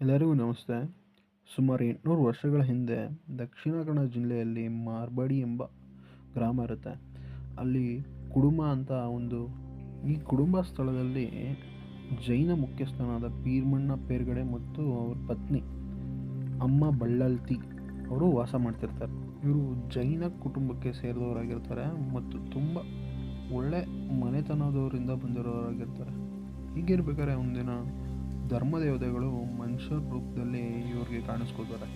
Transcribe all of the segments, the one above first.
ಎಲ್ಲರಿಗೂ ನಮಸ್ತೆ. ಸುಮಾರು ಎಂಟುನೂರು ವರ್ಷಗಳ ಹಿಂದೆ ದಕ್ಷಿಣ ಕನ್ನಡ ಜಿಲ್ಲೆಯಲ್ಲಿ ಮಾರ್ಬಡಿ ಎಂಬ ಗ್ರಾಮ ಇರುತ್ತೆ. ಅಲ್ಲಿ ಕುಡುಮ ಅಂತ ಒಂದು, ಈ ಕುಡುಂಬ ಸ್ಥಳದಲ್ಲಿ ಜೈನ ಮುಖ್ಯಸ್ಥನಾದ ಪೀರ್ಮಣ್ಣ ಪೇರ್ಗಡೆ ಮತ್ತು ಅವ್ರ ಪತ್ನಿ ಅಮ್ಮ ಬಳ್ಳಲ್ತಿ ಅವರು ವಾಸ ಮಾಡ್ತಿರ್ತಾರೆ. ಇವರು ಜೈನ ಕುಟುಂಬಕ್ಕೆ ಸೇರಿದವರಾಗಿರ್ತಾರೆ ಮತ್ತು ತುಂಬ ಒಳ್ಳೆ ಮನೆತನದವರಿಂದ ಬಂದಿರೋರಾಗಿರ್ತಾರೆ. ಹೀಗಿರ್ಬೇಕಾದ್ರೆ ಒಂದಿನ ಧರ್ಮದೇವತೆಗಳು ಮನುಷ್ಯರ ರೂಪದಲ್ಲಿ ಇವ್ರಿಗೆ ಕಾಣಿಸ್ಕೊಳ್ತಾರೆ.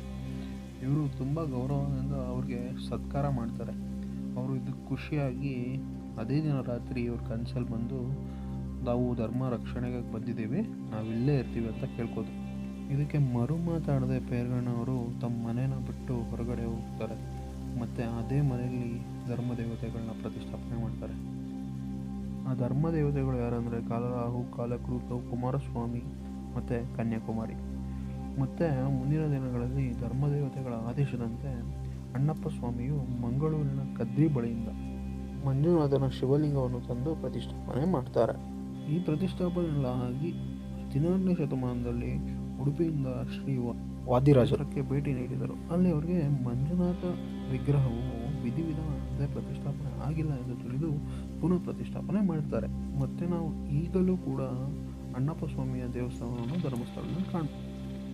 ಇವರು ತುಂಬ ಗೌರವದಿಂದ ಅವ್ರಿಗೆ ಸತ್ಕಾರ ಮಾಡ್ತಾರೆ. ಅವರು ಇದಕ್ಕೆ ಖುಷಿಯಾಗಿ ಅದೇ ದಿನ ರಾತ್ರಿ ಇವ್ರ ಕನಸಲ್ಲಿ ಬಂದು ನಾವು ಧರ್ಮ ರಕ್ಷಣೆಗೆ ಬಂದಿದ್ದೀವಿ, ನಾವು ಇಲ್ಲೇ ಇರ್ತೀವಿ ಅಂತ ಕೇಳ್ಕೋದು ಇದಕ್ಕೆ ಮರು ಮಾತಾಡದೆ ಪೇರ್ಗಣ್ಣವರು ತಮ್ಮ ಮನೇನ ಬಿಟ್ಟು ಹೊರಗಡೆ ಹೋಗ್ತಾರೆ. ಮತ್ತು ಅದೇ ಮನೆಯಲ್ಲಿ ಧರ್ಮ ದೇವತೆಗಳನ್ನ ಪ್ರತಿಷ್ಠಾಪನೆ ಮಾಡ್ತಾರೆ. ಆ ಧರ್ಮ ದೇವತೆಗಳು ಯಾರಂದರೆ ಕಾಲರಾಹು, ಕಾಲಕೃತ, ಕುಮಾರಸ್ವಾಮಿ ಮತ್ತು ಕನ್ಯಾಕುಮಾರಿ. ಮತ್ತು ಮುಂದಿನ ದಿನಗಳಲ್ಲಿ ಧರ್ಮದೇವತೆಗಳ ಆದೇಶದಂತೆ ಅಣ್ಣಪ್ಪ ಸ್ವಾಮಿಯು ಮಂಗಳೂರಿನ ಕದ್ರಿ ಬಳಿಯಿಂದ ಮಂಜುನಾಥನ ಶಿವಲಿಂಗವನ್ನು ತಂದು ಪ್ರತಿಷ್ಠಾಪನೆ ಮಾಡ್ತಾರೆ. ಈ ಪ್ರತಿಷ್ಠಾಪನೆಗಳಾಗಿ ಹದಿನಾರನೇ ಶತಮಾನದಲ್ಲಿ ಉಡುಪಿಯಿಂದ ಶ್ರೀ ವಾದಿರಾಜರಕ್ಕೆ ಭೇಟಿ ನೀಡಿದರು. ಅಲ್ಲಿ ಅವರಿಗೆ ಮಂಜುನಾಥ ವಿಗ್ರಹವು ವಿಧಿವಿಧಾನದ ಪ್ರತಿಷ್ಠಾಪನೆ ಆಗಿಲ್ಲ ಎಂದು ತಿಳಿದು ಪುನಃ ಪ್ರತಿಷ್ಠಾಪನೆ ಮಾಡ್ತಾರೆ. ಮತ್ತು ನಾವು ಈಗಲೂ ಕೂಡ ಅಣ್ಣಪ್ಪ ಸ್ವಾಮಿಯ ದೇವಸ್ಥಾನವನ್ನು ಧರ್ಮಸ್ಥಳದಲ್ಲಿ ಕಾಣ್ತೀವಿ.